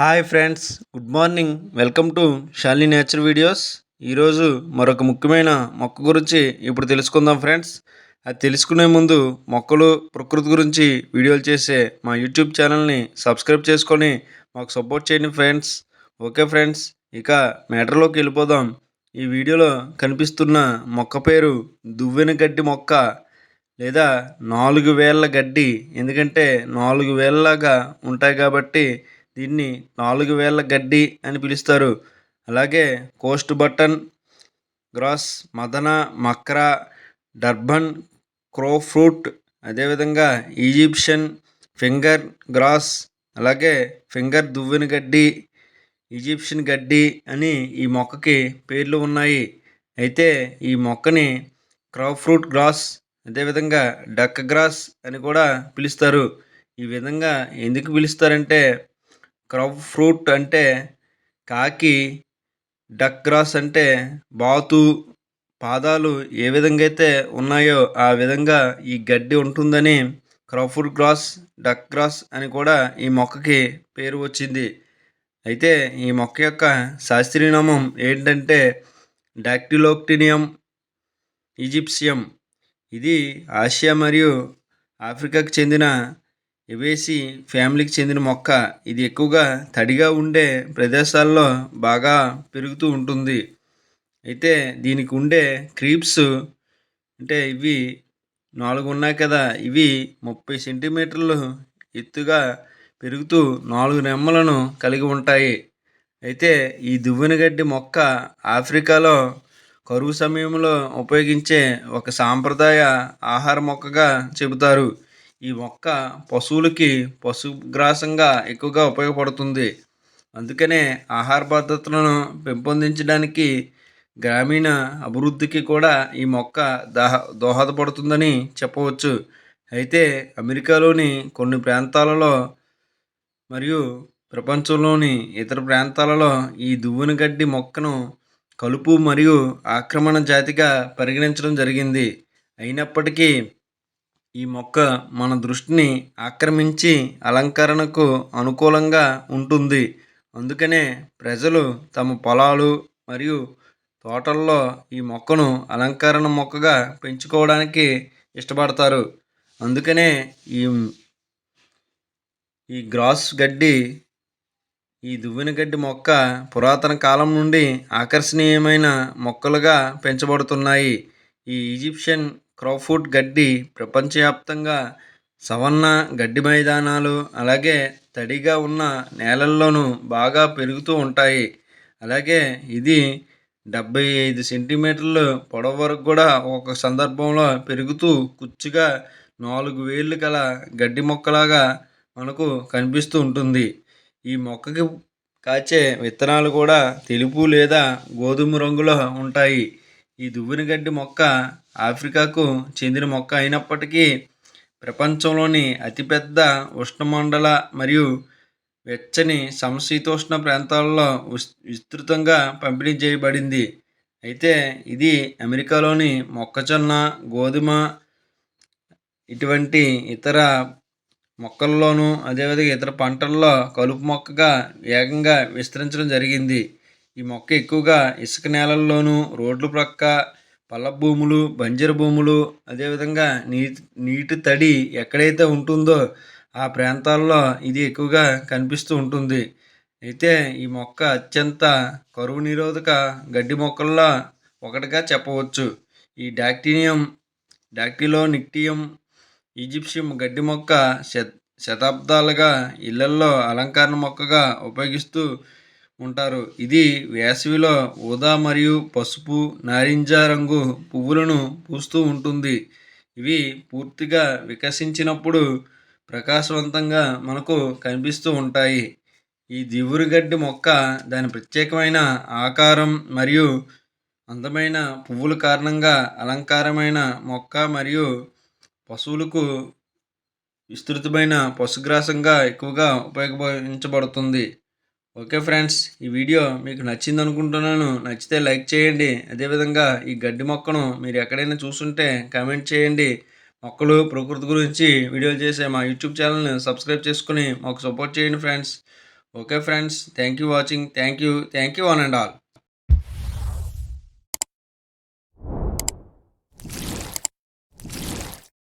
Hi friends good morning. Welcome to Shali nature videos. ఈరోజు మరొక ముఖ్యమైన మొక్క గురించి ఇప్పుడు తెలుసుకుందాం ఫ్రెండ్స్. అది తెలుసుకునే ముందు మొక్కలు ప్రకృతి గురించి వీడియోలు చేసే మా యూట్యూబ్ ఛానల్ని సబ్స్క్రైబ్ చేసుకొని మాకు సపోర్ట్ చేయండి ఫ్రెండ్స్. ఓకే ఫ్రెండ్స్ ఇక మ్యాటర్లోకి వెళ్ళిపోదాం. ఈ వీడియోలో కనిపిస్తున్న మొక్క పేరు దువ్వెన గడ్డి మొక్క లేదా నాలుగు వేళ్ళ గడ్డి. ఎందుకంటే నాలుగు వేళ్ళలాగా ఉంటాయి కాబట్టి దీన్ని నాలుగు వేల గడ్డి అని పిలుస్తారు. అలాగే కోస్ట్ బటన్ గ్రాస్ మదన మక్రా డర్బన్ క్రోఫ్రూట్ అదేవిధంగా ఈజిప్షియన్ ఫింగర్ గ్రాస్ అలాగే ఫింగర్ దువ్వెన గడ్డి ఈజిప్షియన్ గడ్డి అని ఈ మొక్కకి పేర్లు ఉన్నాయి. అయితే ఈ మొక్కని క్రో ఫ్రూట్ గ్రాస్ అదేవిధంగా డక్ గ్రాస్ అని కూడా పిలుస్తారు. ఈ విధంగా ఎందుకు పిలుస్తారంటే క్రవ్ ఫ్రూట్ అంటే కాకి డక్ గ్రాస్ అంటే బాతు. పాదాలు ఏ విధంగా అయితే ఉన్నాయో ఆ విధంగా ఈ గడ్డి ఉంటుందని క్రౌఫుడ్ గ్రాస్ డక్ గ్రాస్ అని కూడా ఈ మొక్కకి పేరు వచ్చింది. అయితే ఈ మొక్క యొక్క శాస్త్రీయ నామం ఏంటంటే డాక్టిలోక్టినియం ఈజిప్షియం. ఇది ఆసియా మరియు ఆఫ్రికాకు చెందిన ఎవేసి ఫ్యామిలీకి చెందిన మొక్క ఇది ఎక్కువగా తడిగా ఉండే ప్రదేశాల్లో బాగా పెరుగుతూ ఉంటుంది. అయితే దీనికి ఉండే క్రీప్స్ అంటే ఇవి నాలుగు ఉన్నాయి కదా ఇవి ముప్పై సెంటీమీటర్లు ఎత్తుగా పెరుగుతూ నాలుగు నెమ్మలను కలిగి ఉంటాయి. అయితే ఈ దువ్వెనగడ్డి మొక్క ఆఫ్రికాలో కరువు సమయంలో ఉపయోగించే ఒక సాంప్రదాయ ఆహార మొక్కగా చెబుతారు. ఈ మొక్క పశువులకి పశుగ్రాసంగా ఎక్కువగా ఉపయోగపడుతుంది. అందుకనే ఆహార పద్ధతులను పెంపొందించడానికి గ్రామీణ అభివృద్ధికి కూడా ఈ మొక్క దహ దోహదపడుతుందని చెప్పవచ్చు. అయితే అమెరికాలోని కొన్ని ప్రాంతాలలో మరియు ప్రపంచంలోని ఇతర ప్రాంతాలలో ఈ దువ్వెన గడ్డి మొక్కను కలుపు మరియు ఆక్రమణ జాతిగా పరిగణించడం జరిగింది. అయినప్పటికీ ఈ మొక్క మన దృష్టిని ఆక్రమించి అలంకరణకు అనుకూలంగా ఉంటుంది. అందుకనే ప్రజలు తమ పొలాలు మరియు తోటల్లో ఈ మొక్కను అలంకరణ మొక్కగా పెంచుకోవడానికి ఇష్టపడతారు. అందుకనే ఈ ఈ గ్రాస్ గడ్డి ఈ దువ్వెన గడ్డి మొక్క పురాతన కాలం నుండి ఆకర్షణీయమైన మొక్కలుగా పెంచబడుతున్నాయి. ఈ ఈజిప్షియన్ క్రౌఫుట్ గడ్డి ప్రపంచవ్యాప్తంగా సవన్నా గడ్డి మైదానాలు అలాగే తడిగా ఉన్న నేలల్లోనూ బాగా పెరుగుతూ ఉంటాయి. అలాగే ఇది డెబ్బై ఐదు సెంటీమీటర్లు పొడవు వరకు కూడా ఒక సందర్భంలో పెరుగుతూ కుచ్చుగా నాలుగు వేళ్ళు గల గడ్డి మొక్కలాగా మనకు కనిపిస్తూ ఉంటుంది. ఈ మొక్కకి కాచే విత్తనాలు కూడా తెలుపు లేదా గోధుమ రంగులో ఉంటాయి. ఈ దువ్వెన గడ్డి మొక్క ఆఫ్రికాకు చెందిన మొక్క అయినప్పటికీ ప్రపంచంలోని అతిపెద్ద ఉష్ణమండల మరియు వెచ్చని సమశీతోష్ణ ప్రాంతాల్లో విస్తృతంగా పంపిణీ చేయబడింది. అయితే ఇది అమెరికాలోని మొక్కజొన్న గోధుమ ఇటువంటి ఇతర మొక్కల్లోనూ అదేవిధంగా ఇతర పంటల్లో కలుపు మొక్కగా వేగంగా విస్తరించడం జరిగింది. ఈ మొక్క ఎక్కువగా ఇసుక నేలల్లోనూ రోడ్ల ప్రక్క పల్ల భూములు బంజరు భూములు అదేవిధంగా నీటి నీటి తడి ఎక్కడైతే ఉంటుందో ఆ ప్రాంతాల్లో ఇది ఎక్కువగా కనిపిస్తూ ఉంటుంది. అయితే ఈ మొక్క అత్యంత కరువు నిరోధక గడ్డి మొక్కల్లో ఒకటిగా చెప్పవచ్చు. ఈ డాక్టీనియం డాక్టిలో నిక్టియం ఈజిప్షియం గడ్డి మొక్క శ శతాబ్దాలుగా ఇళ్ళల్లో అలంకరణ మొక్కగా ఉపయోగిస్తూ ఉంటారు. ఇది వేసవిలో ఊదా మరియు పసుపు నారింజ రంగు పువ్వులను పూస్తూ ఉంటుంది. ఇవి పూర్తిగా వికసించినప్పుడు ప్రకాశవంతంగా మనకు కనిపిస్తూ ఉంటాయి. ఈ దివురుగడ్డి మొక్క దాని ప్రత్యేకమైన ఆకారం మరియు అందమైన పువ్వుల కారణంగా అలంకారమైన మొక్క మరియు పశువులకు విస్తృతమైన పశుగ్రాసంగా ఎక్కువగా ఉపయోగించబడుతుంది. ఓకే ఫ్రెండ్స్ ఈ వీడియో మీకు నచ్చింది అనుకుంటున్నాను నచ్చితే లైక్ చేయండి. అదేవిధంగా ఈ గడ్డి మొక్కను మీరు ఎక్కడైనా చూస్తుంటే కామెంట్ చేయండి. మొక్కలు ప్రకృతి గురించి వీడియోలు చేసే మా యూట్యూబ్ ఛానల్ని సబ్స్క్రైబ్ చేసుకుని మాకు సపోర్ట్ చేయండి friends. Okay friends thank you watching thank you thank you one and all.